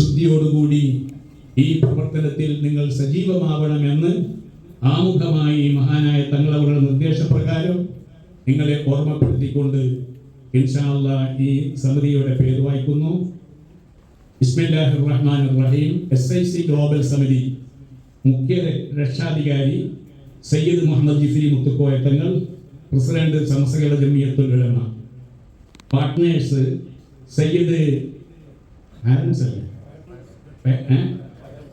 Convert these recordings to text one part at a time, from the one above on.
ശുദ്ധിയോടുകൂടി ഈ പ്രവർത്തനത്തിൽ നിങ്ങൾ സജീവമാവണമെന്ന് ആമുഖമായി മഹാനായ തങ്ങളവരുടെ നിർദ്ദേശപ്രകാരം നിങ്ങളെ ഓർമ്മപ്പെടുത്തിക്കൊണ്ട് ഇൻഷാല്ല ഈ സമിതിയുടെ പേര് വായിക്കുന്നു. ബിസ്മില്ലാഹിർ റഹ്മാൻ റഹീം എസ് ഐ സി ഗ്ലോബൽ സമിതി മുഖ്യ രക്ഷാധികാരി സയ്യിദ് മുഹമ്മദ് ജിഫി മുത്തുക്കോയ തങ്ങൾ പ്രസിഡന്റ് സമസ്തകളുടെ ജമിയത്തുൽ ഉലമ. പാർട്ട്നേഴ്സ് സയ്യിദ് ആരൻസ് അല്ലേ പേ- ഏ?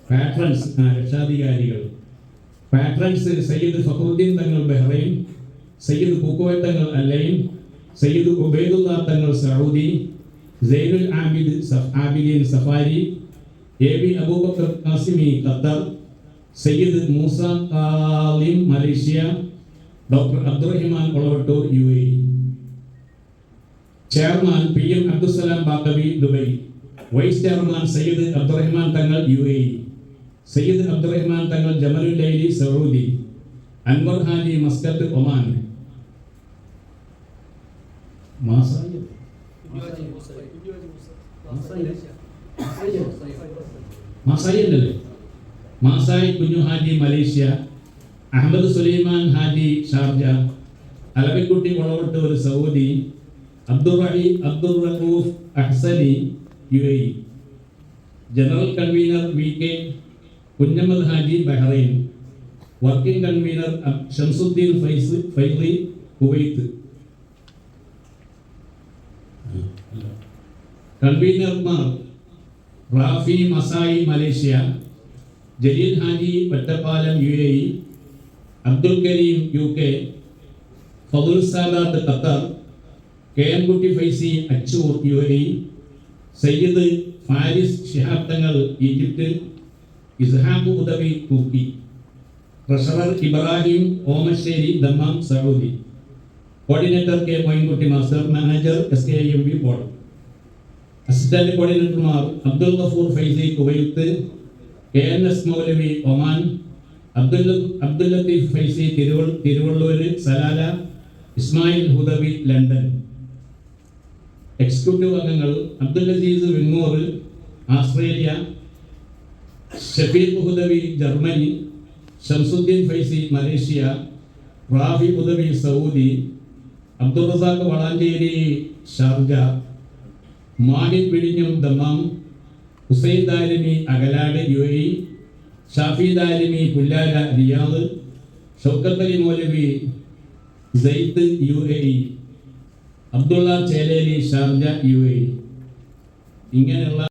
പാട്രൺസ് ആ രക്ഷാധികാരികൾ. പാട്രൺസ് സയ്യിദ് ഫഖറുദ്ദീൻ തങ്ങൾ Bahrain Sayyid Pookoya Thangal Al Ain Sayyid Ubaidullah Thangal Saudi Zainul Abid Abideen Safari A B Abubakar Qasimi Qatar Sayyid Moosa Kalim Malaysia doctor Abdurahiman Olavattoor U A chairman P M Abdussalam Bakkabi Dubai. Vice chairman Sayyid Abdurahman Thangal U A Sayyid Abdurahman Thangal Jamalul Laili Saudi Anwar Haji Muscat Oman. Masai Masai Kunju Haji Malaysia. Ahmed Sulaiman Haji Sharjah. Alavikutty Valavattoor Saudi. അബ്ദുറഹി Abdul Rauf U A general convener V K Kunhammed Haji Bahrain working convener Shamsuddin Faiz Faili Kuwait. കൺവീനർമാർ Rafi Masai Malaysia Jaleel Haji Ottapalam U A E Abdul Kareem U K Fathul Sadath Qatar K M Kutty Faizi Achoor U A E Sayyid Faris Shihab Thangal Egypt Ishaq Hudawi Turkey treasurer Ibrahim Omassery Dammam Saudi. Coordinator K Moinkutty master manager S K M V board assistant കോർഡിനേറ്റർമാർ Abdul Gafoor Faizi Kuwait K N S Moulavi Oman Abdul Abdul Latheef Faizi തിരുവൾ Thiruvallur Salalah Ismail Hudawi London. Executive അംഗങ്ങൾ Abdul Aziz Vingoor Australia Shafeeq Hudawi Germany Shamsuddin Faizi Malaysia Rafi Hudawi Saudi Abdul Razak Valanchery Sharjah Mahid പിഴിഞ്ഞം Dammam Hussain Darimi Akalad U A Shafi Darimi Pullala Riyadh Shoukath Ali Moulavi U A Abdulla Cheleli Sharjah U A ഇങ്ങനെയുള്ള